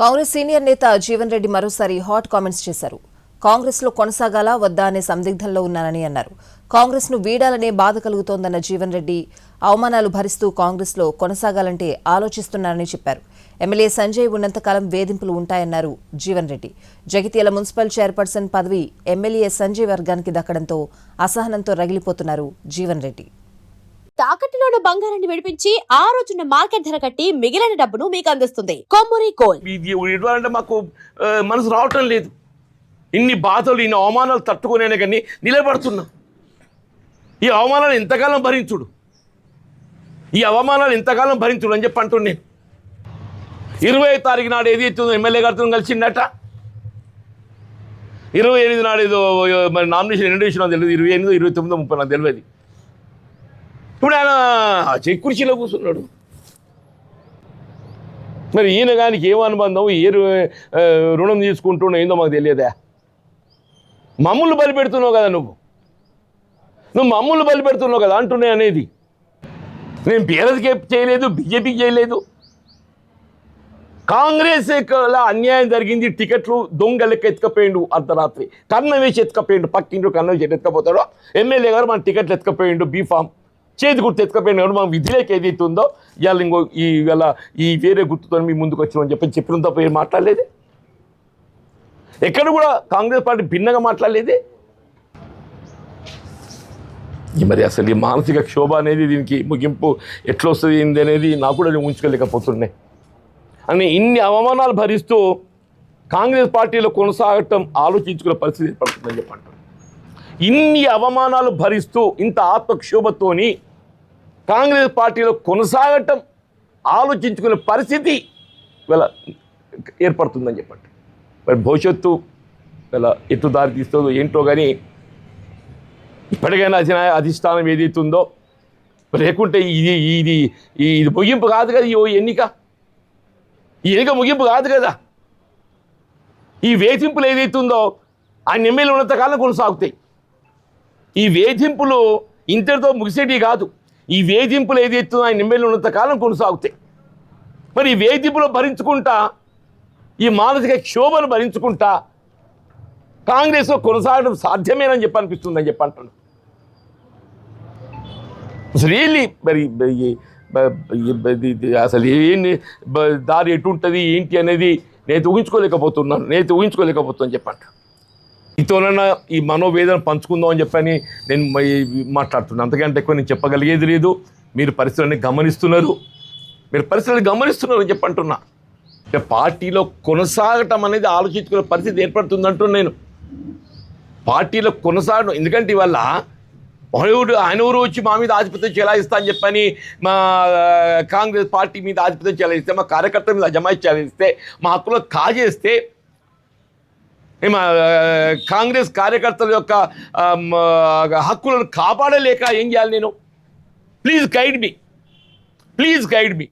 Congress senior నేత జీవన్ రెడ్డి మరోసారి hot comments చేశారు. కాంగ్రెస్లో కొనసాగాలా వద్దా అనే సందిగ్ధంలో ఉన్నానని అన్నారు. కాంగ్రెస్ను వీడాలనే బాధ కలుగుతోందన్న జీవన్ రెడ్డి అవమానాలు భరిస్తూ కాంగ్రెస్లో కొనసాగాలంటే ఆలోచిస్తున్నారని చెప్పారు. ఎమ్మెల్యే సంజయ్ ఉన్నంతకాలం వేధింపులు ఉంటాయన్నారు జీవన్ రెడ్డి. జగిత్యాల మున్సిపల్ చైర్పర్సన్ పదవి ఎమ్మెల్యే సంజయ్ వర్గానికి దక్కడంతో అసహనంతో రగిలిపోతున్నారు జీవన్ రెడ్డి. తాకట్టులో ఉన్న బంగారాన్ని విడిపించి ఆ రోజున మార్కెట్ ధర కట్టి మిగిలిన డబ్బును మీకు అందిస్తుంది. కొమ్మూరి కోల్. ఇది ఇవ్వాలంటే మాకు మనసు రావటం లేదు. ఇన్ని బాధలు ఇన్ని అవమానాలు తట్టుకునే కానీ నిలబడుతున్నా. ఈ అవమానాలు ఎంతకాలం భరించుడు? ఈ అవమానాలు ఎంతకాలం భరించుడు అని చెప్పి అంటున్నాను ఇరవై తారీఖు నాడు ఏది అవుతుందో ఎమ్మెల్యే గారితో కలిసిండట ఇరవై ఎనిమిది నాడు ఏదో మరి నామినేషన్ ఎన్ని వేసినా తెలియదు. ఇరవై ఎనిమిది ఇరవై తొమ్మిదో ముప్పై నాకు తెలియదు. ఇప్పుడు ఆయన చెక్ కుర్చీలో కూర్చున్నాడు. మరి ఈయన కానీ ఏం అనుబంధం? ఏ రు- రుణం తీసుకుంటున్నా ఏందో మాకు తెలియదా? మమ్ములు బలి పెడుతున్నావు కదా నువ్వు. నువ్వు మమ్ములు బలి పెడుతున్నావు కదా అంటున్నాయి అనేది. నేను బీఆర్ఎస్కి చేయలేదు బీజేపీకి చేయలేదు. కాంగ్రెస్ అన్యాయం జరిగింది టికెట్లు దొంగ లెక్క ఎత్తుకపోయిండు అర్ధరాత్రి. కన్న వేసి ఎత్తుకపోయిండు పక్కిండు కన్న వేసి ఎత్తుకపోతాడో. ఎమ్మెల్యే గారు మన టికెట్లు ఎత్తుకపోయిండు బీఫామ్. చేతి గుర్తు ఎత్తుకపోయిన కానీ మనం విధిలోకి ఏదైతే ఉందో ఇవాళ ఇంకో ఈ ఇవాళ ఈ వేరే గుర్తుతో మీ ముందుకు వచ్చినామని చెప్పి చెప్పిన తప్ప ఏం మాట్లాడలేదు? ఎక్కడ కూడా కాంగ్రెస్ పార్టీ భిన్నగా మాట్లాడలేదే? ఈ మరి అసలు ఈ మానసిక క్షోభ అనేది దీనికి ముగింపు ఎట్లా వస్తుంది ఏంది అనేది నాకు కూడా నేను ఉంచుకోలేకపోతున్నాయి అని ఇన్ని అవమానాలు భరిస్తూ కాంగ్రెస్ పార్టీలో కొనసాగటం ఆలోచించుకునే పరిస్థితి ఏర్పడుతుందని చెప్పంటారు ఇన్ని అవమానాలు భరిస్తూ ఇంత ఆత్మక్షోభతోని కాంగ్రెస్ పార్టీలో కొనసాగటం ఆలోచించుకునే పరిస్థితి ఇలా ఏర్పడుతుందని చెప్పండి. మరి భవిష్యత్తు ఇలా ఎటు దారి తీస్తుందో ఏంటో కానీ ఇప్పటికైనా అధినా అధిష్టానం ఏదైతే ఉందో లేకుంటే ఇది ఇది ఇది ముగింపు కాదు కదా ఈ ఓ ఎన్నిక? ఈ ఎన్నిక ముగింపు కాదు కదా? ఈ వేధింపులు ఏదైతే ఉందో ఆయన ఎమ్మెల్యే ఉన్నంతకాలం కొనసాగుతాయి. ఈ వేధింపులు ఇంతటితో ముగిసేటివి కాదు. ఈ వేధింపులు ఏదైతే ఆయన ఎమ్మెల్యే ఉన్నంతకాలం కొనసాగుతాయి. మరి ఈ వేధింపులు భరించుకుంటా ఈ మానసిక క్షోభను భరించుకుంటా కాంగ్రెస్లో కొనసాగడం సాధ్యమేనని చెప్పి అనిపిస్తుందని చెప్పి అంటున్నాను అసలు రియల్లీ మరి అసలు ఏంటి దారి ఎటు ఉంటుంది ఏంటి అనేది నేను ఊహించుకోలేకపోతున్నాను నేను ఊహించుకోలేకపోతున్నాను చెప్పంట మీతోనన్నా ఈ మనోవేదన పంచుకుందాం అని చెప్పని నేను మాట్లాడుతున్నాను అంతకంటే ఎక్కువ నేను చెప్పగలిగేది లేదు. మీరు పరిస్థితులని గమనిస్తున్నారు. మీరు పరిస్థితులను గమనిస్తున్నారు అని చెప్పంటున్నా అంటే పార్టీలో కొనసాగటం అనేది ఆలోచించుకునే పరిస్థితి ఏర్పడుతుంది అంటున్నా నేను. పార్టీలో కొనసాగడం ఎందుకంటే ఇవల్ల ఒకడు ఆయన ఊరు వచ్చి మా మీద ఆధిపత్యం చెలాయిస్తా అని చెప్పని మా కాంగ్రెస్ పార్టీ మీద ఆధిపత్యం చెలాయిస్తే మా కార్యకర్తల మీద అజమాయి చెలాయిస్తే మా హక్కులో కాజేస్తే కాంగ్రెస్ కార్యకర్తల యొక్క హక్కులను కాపాడలేక ఏం చేయాలి నేను? Please guide me please guide me